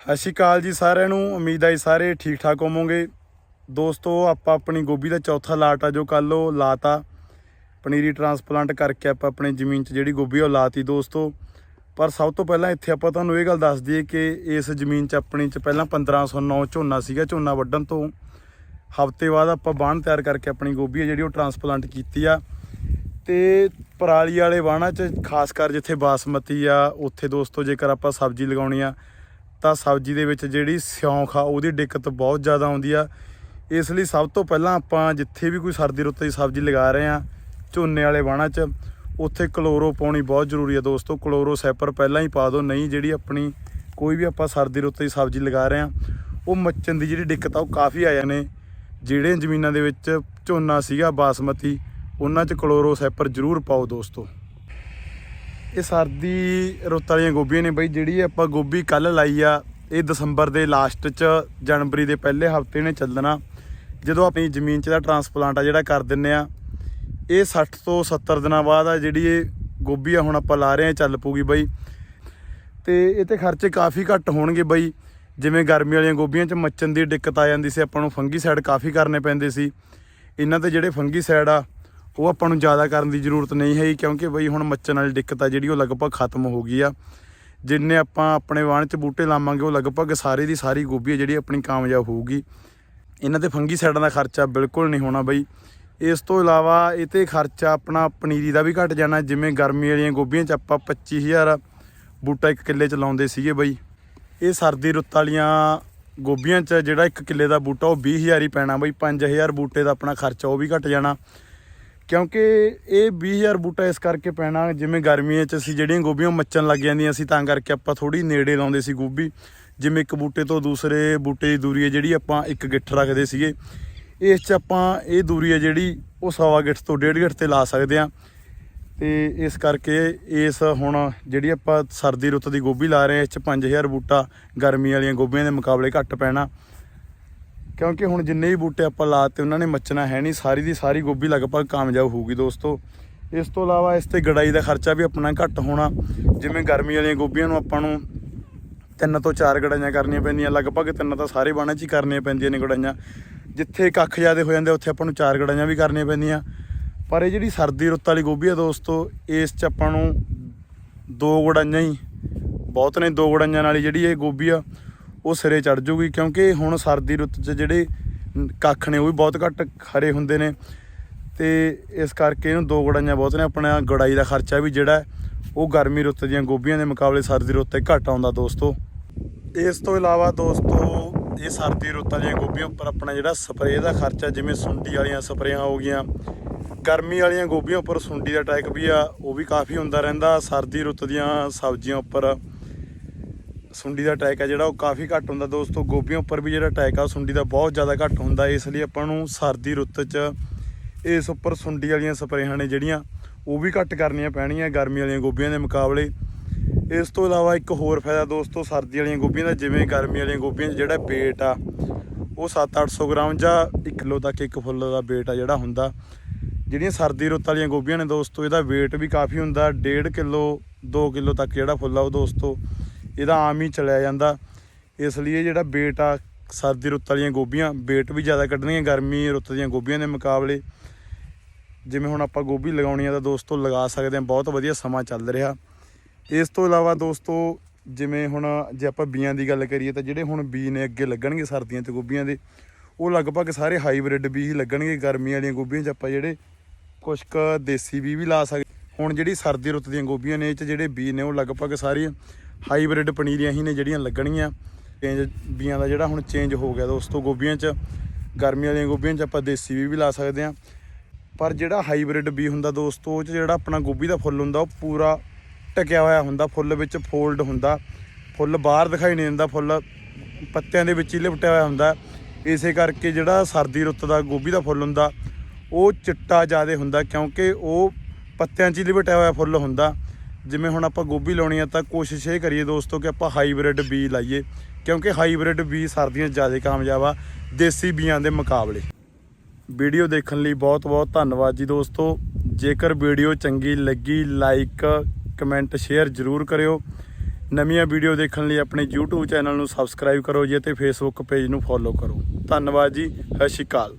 ਸਤਿ ਸ਼੍ਰੀ ਅਕਾਲ ਜੀ ਸਾਰਿਆਂ ਨੂੰ। ਉਮੀਦ ਹੈ ਸਾਰੇ ਠੀਕ ਠਾਕ ਹੋਵੋਗੇ। ਦੋਸਤੋ, ਆਪਾਂ ਆਪਣੀ ਗੋਭੀ ਦਾ ਚੌਥਾ ਲਾਟ ਆ ਜੋ ਕੱਲ ਉਹ ਲਾਤਾ। ਪਨੀਰੀ ਟਰਾਂਸਪਲਾਂਟ ਕਰਕੇ ਆਪਾਂ ਆਪਣੀ ਜ਼ਮੀਨ 'ਚ ਜਿਹੜੀ ਗੋਭੀ ਆ ਉਹ ਲਾਤੀ ਦੋਸਤੋ। ਪਰ ਸਭ ਤੋਂ ਪਹਿਲਾਂ ਇੱਥੇ ਆਪਾਂ ਤੁਹਾਨੂੰ ਇਹ ਗੱਲ ਦੱਸ ਦਈਏ ਕਿ ਇਸ ਜ਼ਮੀਨ 'ਚ ਆਪਣੀ 'ਚ ਪਹਿਲਾਂ 1509 ਝੋਨਾ ਸੀਗਾ, ਝੋਨਾ ਵੱਢਣ ਤੋਂ। ਹਫ਼ਤੇ ਬਾਅਦ ਆਪਾਂ ਬਾਣ ਤਿਆਰ ਕਰਕੇ ਆਪਣੀ ਗੋਭੀ ਆ ਜਿਹੜੀ ਉਹ ਟਰਾਂਸਪਲਾਂਟ ਕੀਤੀ ਆ। ਤੇ ਪਰਾਲੀ ਵਾਲੇ ਬਾਣਾ 'ਚ, ਖਾਸ ਕਰ ਜਿੱਥੇ ਬਾਸਮਤੀ ਆ, ਉੱਥੇ ਦੋਸਤੋ ਜੇਕਰ ਆਪਾਂ ਸਬਜ਼ੀ ਲਗਾਉਣੀ ਆ ਤਾਂ ਸਬਜ਼ੀ ਦੇ ਵਿੱਚ ਜਿਹੜੀ ਸਿਉਂਖ ਆ, ਉਹਦੀ ਦਿੱਕਤ ਬਹੁਤ ਜ਼ਿਆਦਾ ਆਉਂਦੀ ਆ। ਇਸ ਲਈ ਸਭ ਤੋਂ ਪਹਿਲਾਂ ਆਪਾਂ ਜਿੱਥੇ ਵੀ ਕੋਈ ਸਰਦੀ ਰੁੱਤ ਦੀ ਸਬਜ਼ੀ ਲਗਾ ਰਹੇ ਆ, ਝੋਨੇ ਵਾਲੇ ਬਾਣਾ 'ਚ, ਉੱਥੇ ਕਲੋਰੋ ਪਾਉਣੀ ਬਹੁਤ ਜ਼ਰੂਰੀ ਆ ਦੋਸਤੋ। ਕਲੋਰੋ ਸੈਪਰ ਪਹਿਲਾਂ ਹੀ ਪਾ ਦਿਓ, ਨਹੀਂ ਜਿਹੜੀ ਆਪਣੀ ਕੋਈ ਵੀ ਆਪਾਂ ਸਰਦੀ ਰੁੱਤ ਦੀ ਸਬਜ਼ੀ ਲਗਾ ਰਹੇ ਆ, ਉਹ ਮੱਚਣ ਦੀ ਜਿਹੜੀ ਦਿੱਕਤ ਆ, ਉਹ ਕਾਫੀ ਆ ਜਾਣੇ। ਜਿਹੜੇ ਜ਼ਮੀਨਾਂ ਦੇ ਵਿੱਚ ਝੋਨਾ ਸੀਗਾ, ਬਾਸਮਤੀ, ਉਹਨਾਂ 'ਚ ਕਲੋਰੋ ਸੈਪਰ ਜ਼ਰੂਰ ਪਾਓ ਦੋਸਤੋ। ਇਹ ਸਰਦੀ ਰੁੱਤ ਵਾਲੀਆਂ ਗੋਭੀਆਂ ਨੇ ਬਈ, ਜਿਹੜੀ ਆਪਾਂ ਗੋਭੀ ਕੱਲ ਲਾਈ ਆ, ਇਹ ਦਸੰਬਰ ਦੇ ਲਾਸਟ 'ਚ, ਜਨਵਰੀ ਦੇ ਪਹਿਲੇ ਹਫ਼ਤੇ ਨੇ ਚੱਲਣਾ। ਜਦੋਂ ਆਪਣੀ ਜ਼ਮੀਨ 'ਚ ਦਾ ਟਰਾਂਸਪਲਾਂਟ ਆ ਜਿਹੜਾ ਕਰ ਦਿੰਨੇ ਆ, ਇਹ 60 ਤੋਂ 70 ਦਿਨਾਂ ਬਾਅਦ ਆ ਜਿਹੜੀ ਇਹ ਗੋਭੀ ਆ ਹੁਣ ਆਪਾਂ ਲਾ ਰਹੇ ਆ ਚੱਲ ਪੂਗੀ ਬਈ। ਤੇ ਇਹ ਤੇ ਖਰਚੇ ਕਾਫੀ ਘੱਟ ਹੋਣਗੇ ਬਈ। ਜਿਵੇਂ ਗਰਮੀ ਵਾਲੀਆਂ ਗੋਭੀਆਂ 'ਚ ਮੱਚਣ ਦੀ ਦਿੱਕਤ ਆ ਜਾਂਦੀ ਸੀ, ਆਪਾਂ ਨੂੰ ਫੰਗੀਸਾਈਡ ਕਾਫੀ ਕਰਨੇ ਪੈਂਦੇ ਸੀ। ਇਹਨਾਂ ਤੇ ਜਿਹੜੇ ਫੰਗੀਸਾਈਡ ਆ ਉਹ ਆਪਾਂ ਨੂੰ ਜ਼ਿਆਦਾ ਕਰਨ ਦੀ ਜ਼ਰੂਰਤ ਨਹੀਂ ਹੈ ਕਿਉਂਕਿ ਬਈ ਹੁਣ ਮੱਚਣ ਵਾਲੀ ਦਿੱਕਤ ਆ ਜਿਹੜੀ, ਉਹ ਲਗਭਗ ਖਤਮ ਹੋ ਗਈ ਆ। ਜਿੰਨੇ ਆਪਾਂ ਆਪਣੇ ਵਾਣ 'ਚ ਬੂਟੇ ਲਾਵਾਂਗੇ, ਉਹ ਲਗਭਗ ਸਾਰੇ ਦੀ ਸਾਰੀ ਗੋਭੀ ਆ ਜਿਹੜੀ ਆਪਣੀ ਕਾਮਯਾਬ ਹੋਊਗੀ। ਇਹਨਾਂ ਤੇ ਫੰਗੀ ਸਾਈਡਾਂ ਦਾ ਖਰਚਾ ਬਿਲਕੁਲ ਨਹੀਂ ਹੋਣਾ ਬਈ। ਇਸ ਤੋਂ ਇਲਾਵਾ ਇਹ ਤੇ ਖਰਚਾ ਆਪਣਾ ਪਨੀਰੀ ਦਾ ਵੀ ਘਟ ਜਾਣਾ, ਜਿਵੇਂ ਗਰਮੀ ਵਾਲੀਆਂ ਗੋਭੀਆਂ 'ਚ ਆਪਾਂ 25000 ਬੂਟਾ ਇੱਕ ਕਿੱਲੇ 'ਚ ਲਾਉਂਦੇ ਸੀਗੇ ਬਈ। ਇਹ ਸਰਦੀ ਰੁੱਤ ਵਾਲੀਆਂ ਗੋਭੀਆਂ 'ਚ ਜਿਹੜਾ ਇੱਕ ਕਿੱਲੇ ਦਾ ਬੂਟਾ, ਉਹ 20000 ਹੀ ਪੈਣਾ ਬਈ। 5000 ਬੂਟੇ ਦਾ ਆਪਣਾ ਖਰਚਾ, ਉਹ ਵੀ ਘਟ ਜਾਣਾ। ਕਿਉਂਕਿ ਇਹ 20000 ਬੂਟਾ ਇਸ ਕਰਕੇ ਪੈਣਾ, ਜਿਵੇਂ ਗਰਮੀਆਂ 'ਚ ਅਸੀਂ ਜਿਹੜੀਆਂ ਗੋਭੀਆਂ ਮੱਚਣ ਲੱਗ ਜਾਂਦੀਆਂ ਸੀ, ਤਾਂ ਕਰਕੇ ਆਪਾਂ ਥੋੜੀ ਨੇੜੇ ਲਾਉਂਦੇ ਸੀ ਗੋਭੀ। ਜਿਵੇਂ ਇੱਕ ਬੂਟੇ ਤੋਂ ਦੂਸਰੇ ਬੂਟੇ ਦੀ ਦੂਰੀ ਹੈ ਜਿਹੜੀ ਆਪਾਂ ਇੱਕ ਗਿੱਠ ਰੱਖਦੇ ਸੀਗੇ, ਇਸ 'ਚ ਆਪਾਂ ਇਹ ਦੂਰੀ ਹੈ ਜਿਹੜੀ ਉਹ ਸਵਾ ਗਿੱਠ ਤੋਂ ਡੇਢ ਗਿੱਠ ਤੇ ਲਾ ਸਕਦੇ ਆ ਤੇ ਇਸ ਕਰਕੇ ਇਸ ਹੁਣ ਜਿਹੜੀ ਆਪਾਂ ਸਰਦੀ ਰੁੱਤ ਦੀ ਗੋਭੀ ਲਾ ਰਹੇ ਹਾਂ, ਇਸ 'ਚ 5000 ਬੂਟਾ ਗਰਮੀ ਵਾਲੀਆਂ ਗੋਭੀਆਂ ਦੇ ਮੁਕਾਬਲੇ ਘੱਟ ਪੈਣਾ। ਕਿਉਂਕਿ ਹੁਣ ਜਿੰਨੇ ਵੀ ਬੂਟੇ ਆਪਾਂ ਲਾਤੇ, ਉਹਨਾਂ ਨੇ ਮੱਚਣਾ ਹੈ ਨਹੀਂ। ਸਾਰੀ ਦੀ ਸਾਰੀ ਗੋਭੀ ਲਗਭਗ ਕਾਮਯਾਬ ਹੋਊਗੀ ਦੋਸਤੋ। ਇਸ ਤੋਂ ਇਲਾਵਾ ਇਸ ਤੇ ਗੜਾਈ ਦਾ ਖਰਚਾ ਵੀ ਆਪਣਾ ਘੱਟ ਹੋਣਾ। ਜਿਵੇਂ ਗਰਮੀ ਵਾਲੀਆਂ ਗੋਭੀਆਂ ਨੂੰ ਆਪਾਂ ਨੂੰ ਤਿੰਨ ਤੋਂ ਚਾਰ ਗੜਾਈਆਂ ਕਰਨੀਆਂ ਪੈਂਦੀਆਂ। ਲਗਭਗ ਤਿੰਨ ਤਾਂ ਸਾਰੇ ਬਾਣੇ 'ਚ ਹੀ ਕਰਨੀਆਂ ਪੈਂਦੀਆਂ ਨੇ ਗੜਾਈਆਂ। ਜਿੱਥੇ ਕੱਖ ਜ਼ਿਆਦੇ ਹੋ ਜਾਂਦੇ, ਉੱਥੇ ਆਪਾਂ ਨੂੰ ਚਾਰ ਗੜਾਈਆਂ ਵੀ ਕਰਨੀਆਂ ਪੈਂਦੀਆਂ। ਪਰ ਇਹ ਜਿਹੜੀ ਸਰਦੀ ਰੁੱਤ ਵਾਲੀ ਗੋਭੀ ਆ ਦੋਸਤੋ, ਇਸ 'ਚ ਆਪਾਂ ਨੂੰ ਦੋ ਗੜਾਈਆਂ ਹੀ, ਬਹੁਤ ਨੇ ਦੋ ਗੜਾਈਆਂ ਨਾਲ ਜਿਹੜੀ ਇਹ ਗੋਭੀ ਆ ਉਹ ਸਿਰੇ ਚੜ ਜੂਗੀ, ਕਿਉਂਕਿ ਹੁਣ ਸਰਦੀ ਰੁੱਤ 'ਚ ਜਿਹੜੇ ਕੱਖ ਨੇ, ਉਹ ਵੀ ਬਹੁਤ ਘੱਟ ਖਰੇ ਹੁੰਦੇ ਨੇ। ਤੇ ਇਸ ਕਰਕੇ ਇਹਨੂੰ ਦੋ ਗੜਾਈਆਂ ਬਹੁਤ ਨੇ, ਆਪਣਾ ਗੜਾਈ ਦਾ ਖਰਚਾ ਵੀ ਜਿਹੜਾ ਉਹ ਗਰਮੀ ਰੁੱਤ ਦੀਆਂ ਗੋਭੀਆਂ ਦੇ ਮੁਕਾਬਲੇ ਸਰਦੀ ਰੁੱਤ ਤੇ ਘੱਟ ਆਉਂਦਾ ਦੋਸਤੋ। ਇਸ ਤੋਂ ਇਲਾਵਾ ਦੋਸਤੋ, ਇਹ ਸਰਦੀ ਰੁੱਤਾਂ ਦੀਆਂ ਗੋਭੀਆਂ ਉੱਪਰ ਆਪਣਾ ਜਿਹੜਾ ਸਪਰੇਅ ਦਾ ਖਰਚਾ, ਜਿਵੇਂ ਸੁੰਡੀ ਵਾਲੀਆਂ ਸਪਰੇਆਂ ਹੋ ਗਈਆਂ, ਗਰਮੀ ਵਾਲੀਆਂ ਗੋਭੀਆਂ ਉੱਪਰ ਸੁੰਡੀ ਦਾ ਅਟੈਕ ਵੀ ਆ, ਉਹ ਵੀ ਕਾਫੀ ਹੁੰਦਾ ਰਹਿੰਦਾ ਸਰਦੀ ਰੁੱਤ ਦੀਆਂ ਸਬਜ਼ੀਆਂ ਉੱਪਰ। ਸੁੰਡੀ ਦਾ ਅਟੈਕ ਆ ਜਿਹੜਾ, ਉਹ ਕਾਫੀ ਘੱਟ ਹੁੰਦਾ। ਦੋਸਤੋ, ਗੋਭੀਆਂ ਉੱਪਰ ਵੀ ਜਿਹੜਾ ਅਟੈਕ ਆ, ਉਹ ਸੁੰਡੀ ਦਾ ਬਹੁਤ ਜ਼ਿਆਦਾ ਘੱਟ ਹੁੰਦਾ। ਇਸ ਲਈ ਆਪਾਂ ਨੂੰ ਸਰਦੀ ਰੁੱਤ 'ਚ ਇਸ ਉੱਪਰ ਸੁੰਡੀ ਵਾਲੀਆਂ ਸਪਰੇਹਾਂ ਨੇ ਜਿਹੜੀਆਂ, ਉਹ ਵੀ ਘੱਟ ਕਰਨੀਆਂ ਪੈਣੀਆਂ ਗਰਮੀ ਵਾਲੀਆਂ ਗੋਭੀਆਂ ਦੇ ਮੁਕਾਬਲੇ। ਇਸ ਤੋਂ ਇਲਾਵਾ ਇੱਕ ਹੋਰ ਫਾਇਦਾ ਦੋਸਤੋ, ਸਰਦੀ ਵਾਲੀਆਂ ਗੋਭੀਆਂ ਦਾ, ਜਿਵੇਂ ਗਰਮੀ ਵਾਲੀਆਂ ਗੋਭੀਆਂ 'ਚ ਜਿਹੜਾ weight ਆ, ਉਹ 7-800 ਗ੍ਰਾਮ ਜਾਂ 1 ਕਿਲੋ ਤੱਕ ਇੱਕ ਫੁੱਲ ਦਾ weight ਆ ਜਿਹੜਾ ਹੁੰਦਾ। ਜਿਹੜੀਆਂ ਸਰਦੀ ਰੁੱਤ ਵਾਲੀਆਂ ਗੋਭੀਆਂ ਨੇ ਦੋਸਤੋ, ਇਹਦਾ weight ਵੀ ਕਾਫੀ ਹੁੰਦਾ। 1.5 ਕਿਲੋ 2 ਕਿਲੋ ਤੱਕ ਜਿਹੜਾ ਫੁੱਲ ਆ ਉਹ ਦੋਸਤੋ ਇਹਦਾ ਆਮ ਹੀ ਚਲਿਆ ਜਾਂਦਾ। ਇਸ ਲਈ ਇਹ ਜਿਹੜਾ ਵੇਟ ਆ, ਸਰਦੀ ਰੁੱਤ ਵਾਲੀਆਂ ਗੋਭੀਆਂ ਵੇਟ ਵੀ ਜ਼ਿਆਦਾ ਕੱਢਣੀਆਂ ਗਰਮੀ ਰੁੱਤ ਦੀਆਂ ਗੋਭੀਆਂ ਦੇ ਮੁਕਾਬਲੇ। ਜਿਵੇਂ ਹੁਣ ਆਪਾਂ ਗੋਭੀ ਲਗਾਉਣੀ ਆ ਤਾਂ ਦੋਸਤੋ ਲਗਾ ਸਕਦੇ ਆ, ਬਹੁਤ ਵਧੀਆ ਸਮਾਂ ਚੱਲ ਰਿਹਾ। ਇਸ ਤੋਂ ਇਲਾਵਾ ਦੋਸਤੋ, ਜਿਵੇਂ ਹੁਣ ਜੇ ਆਪਾਂ ਬੀਆਂ ਦੀ ਗੱਲ ਕਰੀਏ ਤਾਂ ਜਿਹੜੇ ਹੁਣ ਬੀ ਨੇ ਅੱਗੇ ਲੱਗਣਗੇ ਸਰਦੀਆਂ 'ਚ ਗੋਭੀਆਂ ਦੇ, ਉਹ ਲਗਭਗ ਸਾਰੇ ਹਾਈਬ੍ਰਿਡ ਬੀ ਹੀ ਲੱਗਣਗੇ ਗਰਮੀ ਵਾਲੀਆਂ ਗੋਭੀਆਂ 'ਚ ਆਪਾਂ ਜਿਹੜੇ ਕੁਛ ਕੁ ਦੇਸੀ ਬੀ ਵੀ ਲਾ ਸਕਦੇ। ਹੁਣ ਜਿਹੜੀ ਸਰਦੀ ਰੁੱਤ ਦੀਆਂ ਗੋਭੀਆਂ ਨੇ, ਇਹ 'ਚ ਜਿਹੜੇ ਬੀ ਨੇ ਉਹ ਲਗਭਗ ਸਾਰੀਆਂ ਹਾਈਬ੍ਰਿਡ ਪਨੀਰੀਆਂ ਹੀ ਨੇ ਜਿਹੜੀਆਂ ਲੱਗਣਗੀਆਂ। ਚੇਂਜ ਬੀਆਂ ਦਾ ਜਿਹੜਾ ਹੁਣ ਚੇਂਜ ਹੋ ਗਿਆ ਦੋਸਤੋ, ਗੋਭੀਆਂ 'ਚ ਗਰਮੀ ਵਾਲੀਆਂ ਗੋਭੀਆਂ 'ਚ ਆਪਾਂ ਦੇਸੀ ਬੀ ਵੀ ਲਾ ਸਕਦੇ ਹਾਂ। ਪਰ ਜਿਹੜਾ ਹਾਈਬ੍ਰਿਡ ਬੀ ਹੁੰਦਾ ਦੋਸਤੋ, ਉਹ 'ਚ ਜਿਹੜਾ ਆਪਣਾ ਗੋਭੀ ਦਾ ਫੁੱਲ ਹੁੰਦਾ, ਉਹ ਪੂਰਾ ਟਕਿਆ ਹੋਇਆ ਹੁੰਦਾ, ਫੁੱਲ ਵਿੱਚ ਫੋਲਡ ਹੁੰਦਾ। ਫੁੱਲ ਬਾਹਰ ਦਿਖਾਈ ਨਹੀਂ ਦਿੰਦਾ, ਫੁੱਲ ਪੱਤਿਆਂ ਦੇ ਵਿੱਚ ਹੀ ਲਿਪਟਿਆ ਹੋਇਆ ਹੁੰਦਾ। ਇਸੇ ਕਰਕੇ ਜਿਹੜਾ ਸਰਦੀ ਰੁੱਤ ਦਾ ਗੋਭੀ ਦਾ ਫੁੱਲ ਹੁੰਦਾ, ਉਹ ਚਿੱਟਾ ਜ਼ਿਆਦਾ ਹੁੰਦਾ, ਕਿਉਂਕਿ ਉਹ ਪੱਤਿਆਂ 'ਚ ਹੀ ਲਿਪਟਿਆ ਹੋਇਆ ਫੁੱਲ ਹੁੰਦਾ। ਜਿਵੇਂ ਹੁਣ ਆਪਾਂ ਗੋਭੀ ਲਾਉਣੀ ਆ ਤਾਂ ਕੋਸ਼ਿਸ਼ ਇਹ ਕਰੀਏ ਦੋਸਤੋ ਕਿ ਆਪਾਂ ਹਾਈਬ੍ਰਿਡ ਬੀ ਲਾਈਏ, ਕਿਉਂਕਿ ਹਾਈਬ੍ਰਿਡ ਬੀ ਸਰਦੀਆਂ ਜ਼ਿਆਦਾ ਕਾਮਯਾਬ ਆ ਦੇਸੀ ਬੀਆਂ ਦੇ ਮੁਕਾਬਲੇ। ਵੀਡੀਓ ਦੇਖਣ ਲਈ ਬਹੁਤ ਬਹੁਤ ਧੰਨਵਾਦ ਜੀ ਦੋਸਤੋ। ਜੇਕਰ ਵੀਡੀਓ ਚੰਗੀ ਲੱਗੀ ਲਾਈਕ ਕਮੈਂਟ ਸ਼ੇਅਰ ਜ਼ਰੂਰ ਕਰਿਓ। ਨਵੀਆਂ ਵੀਡੀਓ ਦੇਖਣ ਲਈ ਆਪਣੇ YouTube ਚੈਨਲ ਨੂੰ ਸਬਸਕ੍ਰਾਈਬ ਕਰੋ ਜੀ ਅਤੇ Facebook ਪੇਜ ਨੂੰ ਫੋਲੋ ਕਰੋ। ਧੰਨਵਾਦ ਜੀ, ਸਤਿ ਸ਼੍ਰੀ ਅਕਾਲ।